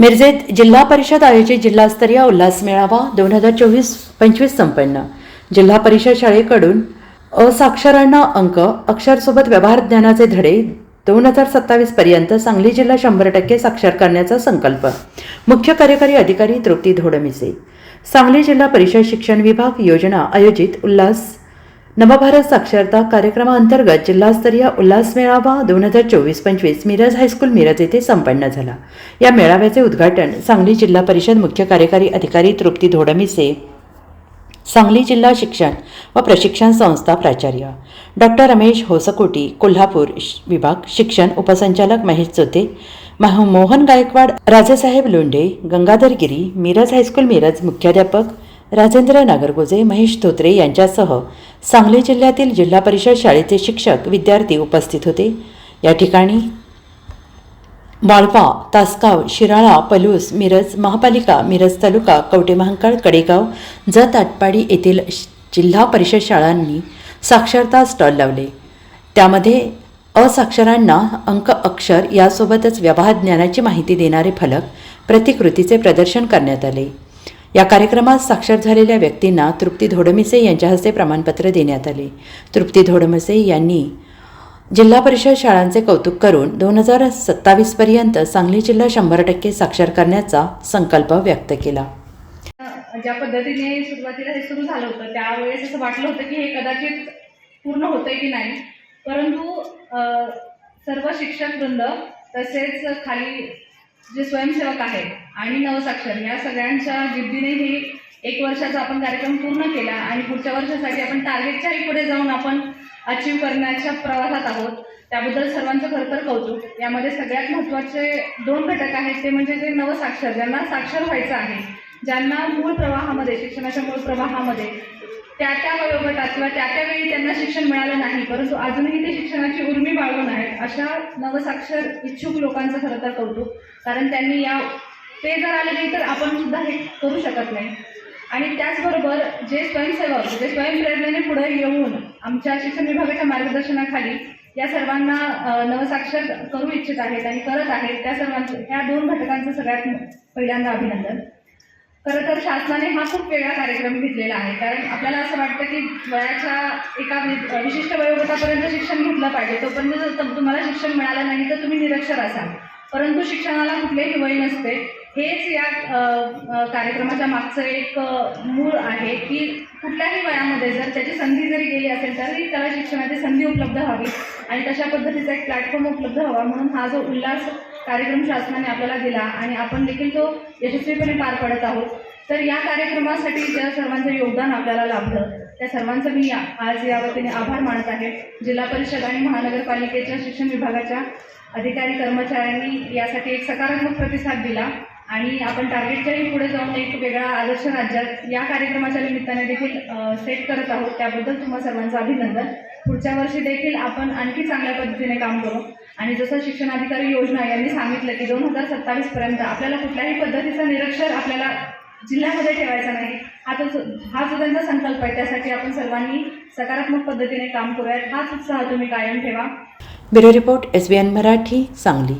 मिरजेत जिल्हा परिषद आयोजित जिल्हास्तरीय उल्हास मेळावा दोन हजार चोवीस पंचवीस संपन्न. जिल्हा परिषद शाळेकडून असाक्षरांना अंक अक्षरसोबत व्यवहार ज्ञानाचे धडे दोन हजार सत्तावीस पर्यंत सांगली जिल्हा शंभर टक्के साक्षर करण्याचा संकल्प. मुख्य कार्यकारी अधिकारी तृप्ती धोडमिसे. सांगली जिल्हा परिषद शिक्षण विभाग योजना आयोजित उल्हास नवभारत साक्षरता कार्यक्रमाअंतर्गत जिल्हास्तरीय उल्हास मेळावा दोन हजार चोवीस पंचवीस मिरज हायस्कूल मिरज येथे संपन्न झाला. या मेळाव्याचे उद्घाटन सांगली जिल्हा परिषद मुख्य कार्यकारी अधिकारी तृप्ती धोडमिसे सांगली जिल्हा शिक्षण व प्रशिक्षण संस्था प्राचार्य डॉक्टर रमेश होसकोटी कोल्हापूर विभाग शिक्षण उपसंचालक महेश चोते मोहन गायकवाड राजेसाहेब लोंढे गंगाधरगिरी मिरज हायस्कूल मिरज मुख्याध्यापक राजेंद्र नागरगोजे महेश धोत्रे यांच्यासह सांगली जिल्ह्यातील जिल्हा परिषद शाळेचे शिक्षक विद्यार्थी उपस्थित होते. या ठिकाणी वाळवा तासगाव शिराळा पलूस मिरज महापालिका मिरज तालुका कवटेमहांकाळ कडेगाव जत आटपाडी येथील श- जिल्हा परिषद शाळांनी साक्षरता स्टॉल लावले. त्यामध्ये असाक्षरांना अंक अक्षर यासोबतच व्यवहार ज्ञानाची माहिती देणारे फलक प्रतिकृतीचे प्रदर्शन करण्यात आले. या कार्यक्रमात साक्षर झालेल्या व्यक्तींना तृप्ती धोडमिसे यांच्या हस्ते प्रमाणपत्र देण्यात आले. तृप्ती धोडमिसे यांनी जिल्हा परिषद शाळांचे कौतुक करून दोन हजार सत्तावीसपर्यंत सांगली जिल्हा शंभर टक्के साक्षर करण्याचा संकल्प व्यक्त केला. ज्या पद्धतीने सुरुवातीला हे सुरू झालं होतं त्यावेळेस असं वाटलं होतं की हे कदाचित पूर्ण होतंय की नाही. परंतु सर्व शिक्षक वृंद तसेच खाली जे स्वयंसेवक आहेत आणि नवसाक्षर या सगळ्यांच्या जिद्दीने ही एक वर्षाचा आपण कार्यक्रम पूर्ण केला आणि पुढच्या वर्षासाठी आपण टार्गेटच्याही पुढे जाऊन आपण अचीव करण्याच्या प्रवासात आहोत. त्याबद्दल सर्वांचं खरं तर कौतुक. यामध्ये सगळ्यात महत्त्वाचे दोन घटक आहेत ते म्हणजे जे नवसाक्षर ज्यांना साक्षर व्हायचं आहे ज्यांना मूळ प्रवाहामध्ये शिक्षणाच्या मूळ प्रवाहामध्ये त्या त्या वयोगटात किंवा त्या त्यावेळी त्यांना शिक्षण मिळालं नाही. परंतु अजूनही ते शिक्षणाची उर्मी बाळगून आहेत. अशा नवसाक्षर इच्छुक लोकांचं खरं तर कौतुक. कारण त्यांनी या ते जर आले नाही तर आपण सुद्धा हे करू शकत नाही. आणि त्याचबरोबर जे स्वयंसेवक जे स्वयंप्रेरणेने पुढे येऊन आमच्या शिक्षण विभागाच्या मार्गदर्शनाखाली या सर्वांना नवसाक्षर करू इच्छित आहेत आणि करत आहेत त्या सर्वांचं ह्या दोन घटकांचं सगळ्यात पहिल्यांदा अभिनंदन. खरं तर शासनाने हा खूप वेगळा कार्यक्रम घेतलेला आहे. कारण आपल्याला असं वाटतं की वयाच्या एका वि- विशिष्ट वयोगटापर्यंत शिक्षण घेतलं पाहिजे. तोपर्यंत जर तुम्हाला शिक्षण मिळालं नाही तर तुम्ही निरक्षर असाल. परंतु शिक्षणाला कुठलेही वय नसते. हेच या कार्यक्रमाच्या मागचं एक मूळ आहे की कुठल्याही वयामध्ये जर त्याची संधी जरी गेली असेल तरी त्याला शिक्षणाची संधी उपलब्ध व्हावी आणि तशा पद्धतीचा एक प्लॅटफॉर्म उपलब्ध हवा म्हणून हा जो उल्हास कार्यक्रम शासनाने आपल्याला दिला आणि आपण देखील तो यशस्वीपणे पार पडत आहोत. तर या कार्यक्रमासाठी ज्या सर्वांचं योगदान आपल्याला लाभलं त्या सर्वांचं मी या आज या वतीने आभार मानत आहे. जिल्हा परिषद आणि महानगरपालिकेच्या शिक्षण विभागाच्या अधिकारी कर्मचाऱ्यांनी यासाठी एक सकारात्मक प्रतिसाद दिला आणि आपण टार्गेटच्याही पुढे जाऊन एक वेगळा आदर्श राज्यात या कार्यक्रमाच्या निमित्ताने देखील सेट करत आहोत. त्याबद्दल तुम्हा सर्वांचं अभिनंदन. पुढच्या वर्षी देखील आपण आणखी चांगल्या पद्धतीने काम करू. आणि जसं शिक्षणाधिकारी योजना यांनी सांगितलं की दोन हजार सत्तावीसपर्यंत आपल्याला कुठल्याही पद्धतीचा निरक्षर आपल्याला जिल्ह्यामध्ये ठेवायचा नाही. हा तो हा जो त्यांचा संकल्प आहे त्यासाठी आपण सर्वांनी सकारात्मक पद्धतीने काम करूयात. हाच उत्साह तुम्ही कायम ठेवा. Bureau report S B N Marathi Sangli.